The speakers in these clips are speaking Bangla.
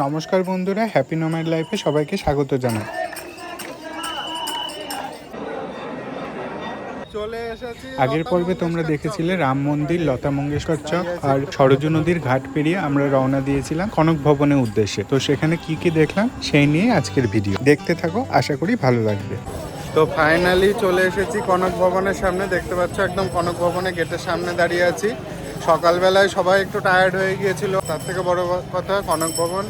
নমস্কার বন্ধুরা হ্যাপি নোম্যাড লাইফে সবাইকে স্বাগত জানাই। আগের পর্বে তোমরা দেখেছিলে রাম মন্দির লতা মঙ্গেশকর চক আর সরজু নদীর ঘাট পেরিয়ে আমরা রওনা দিয়েছিলাম কনক ভবনের উদ্দেশ্যে। তো সেখানে কি কি দেখলাম সেই নিয়ে আজকের ভিডিও। দেখতে থাকো আশা করি ভালো লাগবে। তো ফাইনালি চলে এসেছি কনক ভবনের সামনে। দেখতে পাচ্ছ একদম কনক ভবনের গেটের সামনে দাঁড়িয়ে আছি। সকালবেলায় সবাই একটু টায়ার্ড হয়ে গিয়েছিল। তার থেকে বড় কথা কনক ভবন।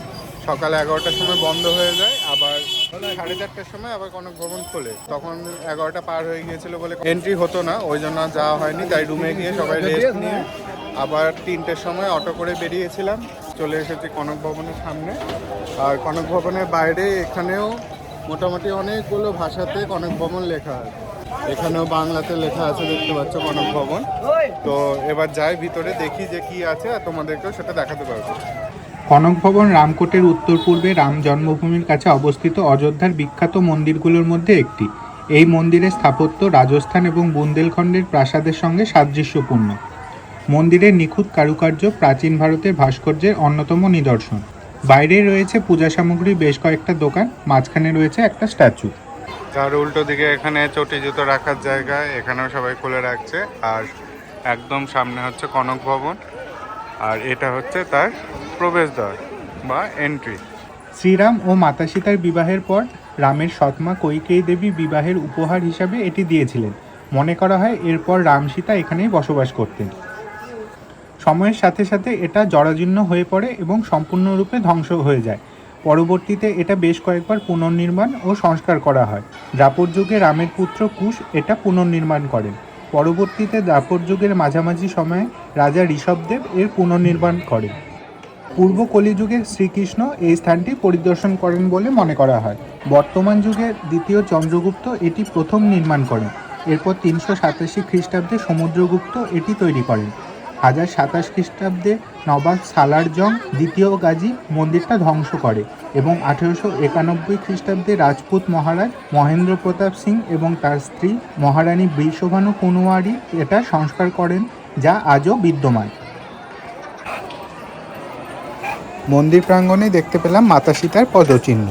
সকাল এগারোটার সময় বন্ধ হয়ে যায়, আবার সাড়ে চারটার সময় আবার কনক ভবন খোলে। তখন এগারোটা পার হয়ে গিয়েছিল বলে এন্ট্রি হতো না, ওই জন্য যাওয়া হয়নি, তাই রুমে গিয়ে সবাই রেস্ট নিয়ে আবার তিনটের সময় অটো করে বেরিয়েছিলাম, চলে এসেছি কনক ভবনের সামনে। আর কনক ভবনের বাইরে এখানেও মোটামুটি অনেকগুলো ভাষাতে কনক ভবন লেখা আছে। এখানেও বাংলাতে লেখা আছে, দেখতে পাচ্ছ কনক ভবন। তো এবার যাই ভিতরে, দেখি যে কি আছে, আর তোমাদেরকেও সেটা দেখাতে পারব। কনক ভবন রামকোটের উত্তর পূর্বে রাম জন্মভূমির কাছে অবস্থিত অযোধ্যার বিখ্যাত মন্দিরগুলোর মধ্যে একটি। এই মন্দিরের স্থাপত্য রাজস্থান এবং বুন্দেলখণ্ডের প্রাসাদের সঙ্গে সাদৃশ্যপূর্ণ। মন্দিরের নিখুঁত কারুকার্য প্রাচীন ভারতের ভাস্কর্যের অন্যতম নিদর্শন। বাইরে রয়েছে পূজা সামগ্রী, বেশ কয়েকটা দোকান, মাঝখানে রয়েছে একটা স্ট্যাচু। যার উল্টো দিকে এখানে চটি জুতো রাখার জায়গা, এখানেও সবাই খুলে রাখছে। আর একদম সামনে হচ্ছে কনক ভবন। আর এটা হচ্ছে তার প্রবেশদ্বার বা এন্ট্রি শ্রীরাম ও মাতা সীতার বিবাহের পর রামের সৎমা কৈকেয়ী দেবী বিবাহের উপহার হিসাবে এটি দিয়েছিলেন। মনে করা হয় এরপর রাম সীতা এখানেই বসবাস করতেন। সময়ের সাথে সাথে এটা জরাজীর্ণ হয়ে পড়ে এবং সম্পূর্ণরূপে ধ্বংস হয়ে যায়। পরবর্তীতে এটা বেশ কয়েকবার পুনর্নির্মাণ ও সংস্কার করা হয়। দ্রাপর যুগে রামের পুত্র কুশ এটা পুনর্নির্মাণ করেন। পরবর্তীতে দ্রাপর যুগের মাঝামাঝি সময়ে রাজা ঋষভদেব এর পুনর্নির্মাণ করেন। পূর্ব কলিযুগে শ্রীকৃষ্ণ এই স্থানটি পরিদর্শন করেন বলে মনে করা হয়। বর্তমান যুগে দ্বিতীয় চন্দ্রগুপ্ত এটি প্রথম নির্মাণ করেন। এরপর তিনশো সাতাশি খ্রিস্টাব্দে সমুদ্রগুপ্ত এটি তৈরি করেন। হাজার সাতাশ খ্রিস্টাব্দে নবাব সালার জং দ্বিতীয় গাজী মন্দিরটা ধ্বংস করে এবং আঠেরোশো একানব্বই খ্রিস্টাব্দে রাজপুত মহারাজ মহেন্দ্র প্রতাপ সিং এবং তার স্ত্রী মহারানী বৃষভানু কুনওয়ারি এটা সংস্কার করেন, যা আজও বিদ্যমান। মন্দির প্রাঙ্গণে দেখতে পেলাম মাতা সীতার পদচিহ্ন।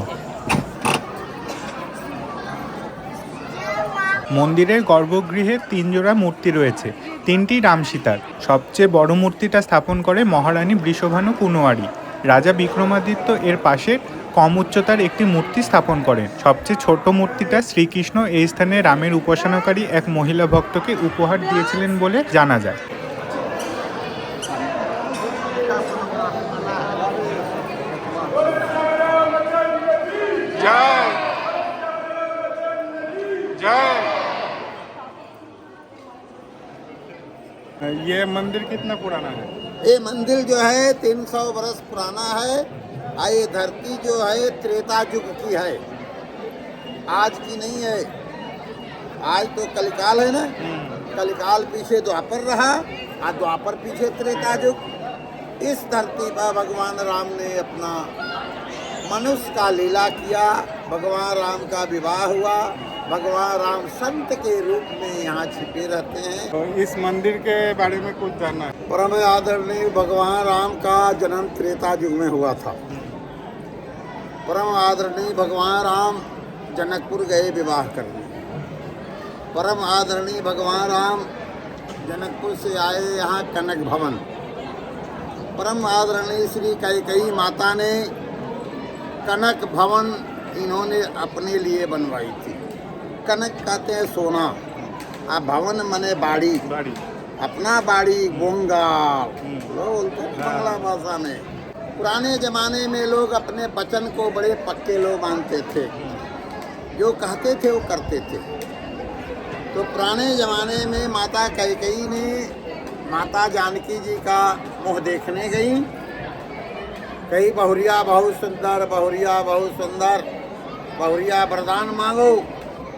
মন্দিরের গর্ভগৃহে তিন জোড়া মূর্তি রয়েছে, তিনটি রাম সীতার। সবচেয়ে বড় মূর্তিটা স্থাপন করে মহারানী বৃষভানু কুনোয়ারি। রাজা বিক্রমাদিত্য এর পাশে কম উচ্চতার একটি মূর্তি স্থাপন করেন। সবচেয়ে ছোট মূর্তিটা শ্রীকৃষ্ণ এই স্থানে রামের উপাসনাকারী এক মহিলা ভক্তকে উপহার দিয়েছিলেন বলে জানা যায়। ये मंदिर कितना पुराना है? ये मंदिर जो है 300 वर्ष पुराना है। और ये धरती जो है त्रेता युग की है। आज की नहीं है। आज तो कलिकाल है ना? कलिकाल पीछे द्वापर रहा और द्वापर पीछे त्रेता युग। इस धरती पर भगवान राम ने अपना मनुष्य का लीला किया। भगवान राम का विवाह हुआ। भगवान राम संत के रूप में यहाँ छिपे रहते हैं। तो इस मंदिर के बारे में कुछ जानना है। परम आदरणीय भगवान राम का जन्म त्रेता युग में हुआ था। परम आदरणीय भगवान राम जनकपुर गए विवाह करने। परम आदरणीय भगवान राम जनकपुर से आए यहाँ कनक भवन। परम आदरणीय श्री कैकई माता ने कनक भवन इन्होंने अपने लिए बनवाई थी। कनक कहते हैं सोना। आ भवन मने बाड़ी। बाड़ी। अपना बाड़ी गोंगा बोलते हैं बांग्ला भाषा में। पुराने जमाने में लोग अपने वचन को बड़े पक्के लोग मानते थे। जो कहते थे वो करते थे। तो पुराने जमाने में माता कैकई ने माता जानकी जी का मुँह देखने गई। कई बहुरिया बहुत सुंदर बहुरिया बहुत सुंदर बहुरिया वरदान मांगो।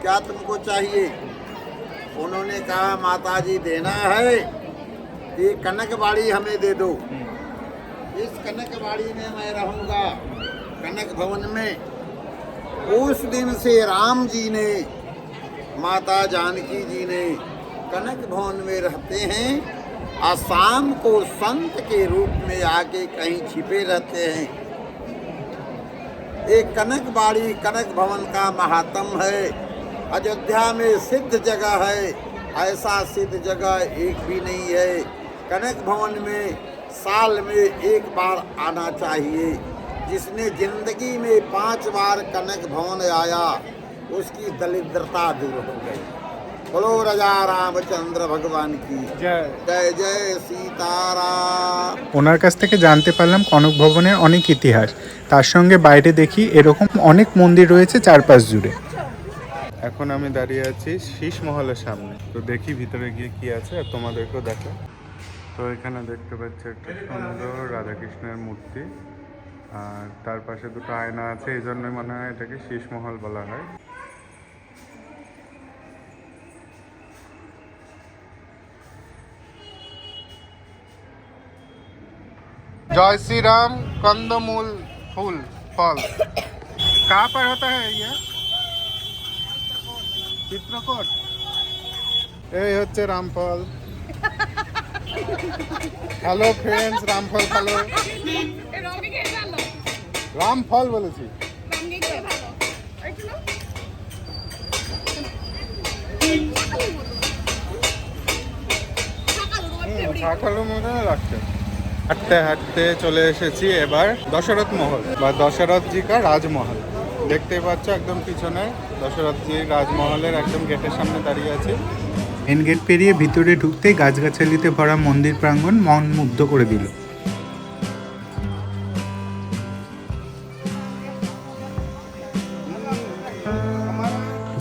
क्या तुमको चाहिए। उन्होंने कहा माता जी देना है ये कनक बाड़ी हमें दे दो। इस कनक बाड़ी में मैं रहूँगा, कनक भवन में। उस दिन से राम जी ने, माता जानकी जी ने कनक भवन में रहते हैं और शाम को संत के रूप में आके कहीं छिपे रहते हैं। एक कनक बाड़ी कनक भवन का महात्म है। अयोध्या में सिद्ध जगह है ऐसा सिद्ध जगह एक भी नहीं है कनक भवन में साल में एक बार आना चाहिए जिसने जिंदगी में पांच बार कनक भवन आया उसकी दरिद्रता दूर हो गई बोलो राजा रामचंद्र भगवान की जय जय सीताराम ওনার কাছ থেকে জানতে পারলাম কনক ভবনের অনেক ইতিহাস তার সঙ্গে বাইরে দেখি এরকম অনেক মন্দির রয়েছে চারপাশ জুড়ে এখন আমি দাঁড়িয়ে আছি শীষ মহলের সামনে তো দেখি ভিতরে গিয়ে কি আছে আর তোমাদেরকেও দেখো তো এখানে দেখতে পাচ্ছি একটা সুন্দর রাধাকৃষ্ণের মূর্তি আর তার পাশে দুটো আয়না আছে এই জন্যই মনে হয় এটাকে শীষ মহল বলা হয় जय श्री राम कंदमूल फूल फल कहाँ पर होता है ये চিত্রকোট? এই হচ্ছে Ramphal. Hello friends Ramphal hello Ramphal বলেছি। সকাল মনে রাখছে। হাঁটতে হাঁটতে চলে এসেছি এবার দশরথ মহল বা দশরথ জি রাজমহল। দেখতেই পাচ্ছ, একদম পিছনে দশরথ জি রাজমহলের একদম গেটের সামনে দাঁড়িয়ে আছি। মেন গেট পেরিয়ে ভিতরে ঢুকতেই গাছগাছালিতে ভরা মন্দির প্রাঙ্গণ মন মুগ্ধ করে দিল।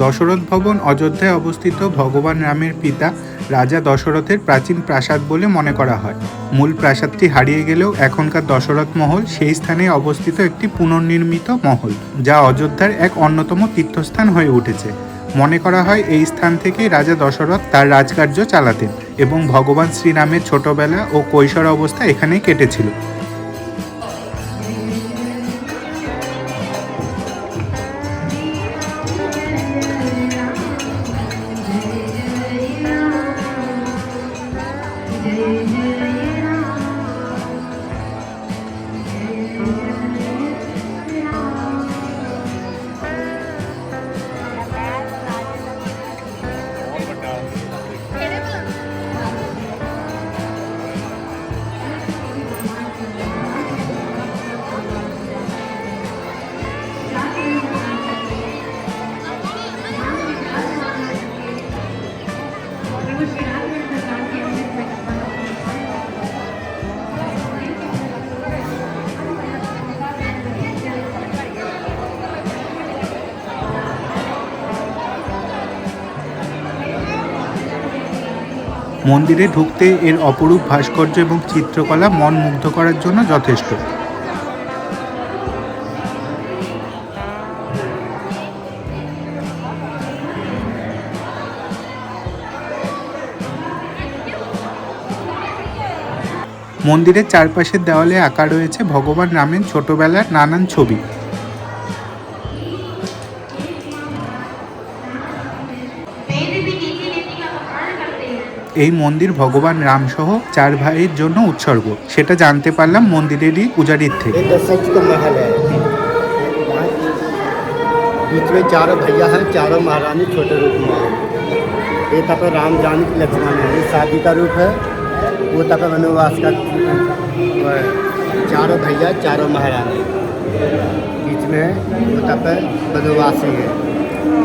দশরথ ভবন অযোধ্যায় অবস্থিত ভগবান রামের পিতা রাজা দশরথের প্রাচীন প্রাসাদ বলে মনে করা হয়। মূল প্রাসাদটি হারিয়ে গেলেও এখনকার দশরথ মহল সেই স্থানে অবস্থিত একটি পুনর্নির্মিত মহল, যা অযোধ্যার এক অন্যতম তীর্থস্থান হয়ে উঠেছে। মনে করা হয় এই স্থান থেকেই রাজা দশরথ তার রাজকার্য চালাতেন এবং ভগবান শ্রীরামের ছোটবেলা ও কৈশোর অবস্থা এখানেই কেটেছিল। মন্দিরে ঢুকতে এর অপরূপ ভাস্কর্য এবং চিত্রকলা মন মুগ্ধ করার জন্য যথেষ্ট। মন্দিরের চারপাশের দেওয়ালে আঁকা রয়েছে ভগবান রামের ছোটবেলার নানান ছবি। এই মন্দির ভগবান রামসহ চার ভাইয়ের জন্য উৎসর্গ সেটা জানতে পারলাম মন্দিরেরই পূজারীর থেকে ये दशरथ का महल है बीच में चारों भैया हैं चारों महारानी छोटे रूप में हैं ये तप राम जानकी लक्ष्मण है ये शादी का रूप है वो तप वनवास का वो है। चारों भैया चारों महारानी बीच में वो तप वनवासी है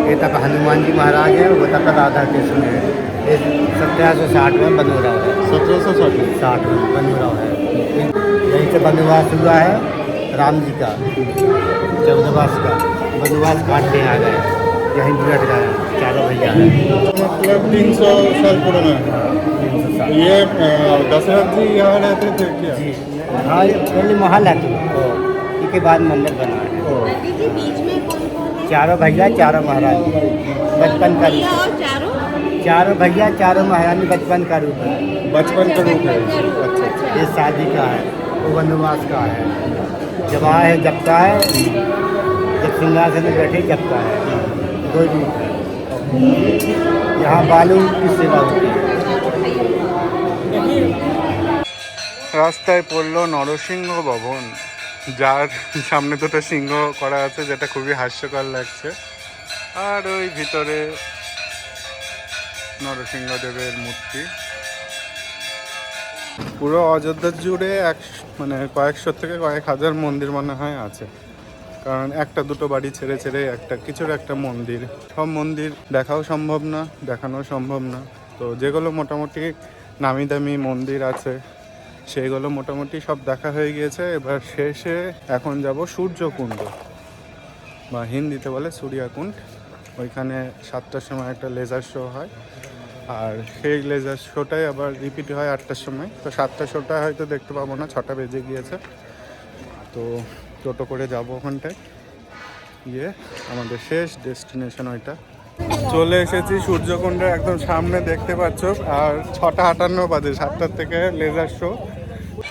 ये तप हनुमान जी महाराज है वो तप राधा कृष्ण है सत्रह सौ साठ में बंद हो रहा है। सत्रह सौ साठ में? साठ में बंद हो रहा है। यहीं से बंदोबस्त हुआ है राम जी का चौदहवास का। बंदोबस्त काट के आ गए। यहीं बुलेट गए चारों भैया मतलब तीन सौ साल पुराना है। हाँ, ये दशरथ जी यहाँ रहते थे क्या? जी। हाँ पहले महल रहते इसके बाद मंदिर बना है। चारों भैया चारों महाराज। बचपन का चारों चारों भैया चारों महारानी बचपन का रूप है बचपन का रूप है अच्छा अच्छा ये शादी का है वो वनवास का है जब आए है जबता है जब सिंहासन में बैठे जबता है दो रूप है यहाँ बालू की सेवा होती है রাস্তায় পড়লো নরসিংহ ভবন যার সামনে দুটো সিংহ করা আছে যেটা খুবই হাস্যকর লাগছে আর ওই ভিতরে নরসিংহদেবের মূর্তি। পুরো অযোধ্যা জুড়ে এক মানে কয়েকশো থেকে কয়েক হাজার মন্দির মনে হয় আছে। কারণ একটা দুটো বাড়ি ছেড়ে ছেড়ে একটা, কিছুর একটা মন্দির। সব মন্দির দেখাও সম্ভব না দেখানো সম্ভব না। তো যেগুলো মোটামুটি নামি দামি মন্দির আছে, সেইগুলো মোটামুটি সব দেখা হয়ে গিয়েছে। এবার শেষে এখন যাব সূর্যকুণ্ড, বা হিন্দিতে বলে সূর্যাকুণ্ড। ওইখানে সাতটার সময় একটা লেজার শো হয়। আর সেই লেজার শোটাই আবার রিপিট হয় আটটার সময়। তো সাতটা শোটা হয়তো দেখতে পাবো না, ছটা বেজে গিয়েছে। তো টোটো করে যাব ওখানটায়। গিয়ে আমাদের শেষ ডেস্টিনেশন ওইটা। চলে এসেছি সূর্যকুণ্ডের একদম সামনে, দেখতে পাচ্ছ। আর ছটা আটান্ন বাজে, সাতটার থেকে লেজার শো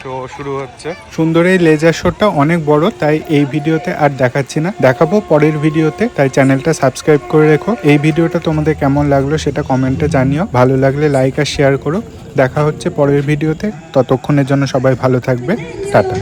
শো শুরু হচ্ছে। সুন্দর এই লেজার শোটা অনেক বড়, তাই এই ভিডিওতে আর দেখাচ্ছি না। দেখাবো পরের ভিডিওতে, তাই চ্যানেলটা সাবস্ক্রাইব করে রেখো। এই ভিডিওটা তোমাদের কেমন লাগল সেটা কমেন্টে জানিও। ভালো লাগলে লাইক আর শেয়ার করো। দেখা হচ্ছে পরের ভিডিওতে। ততক্ষণের জন্য সবাই ভালো থাকবে। টাটা।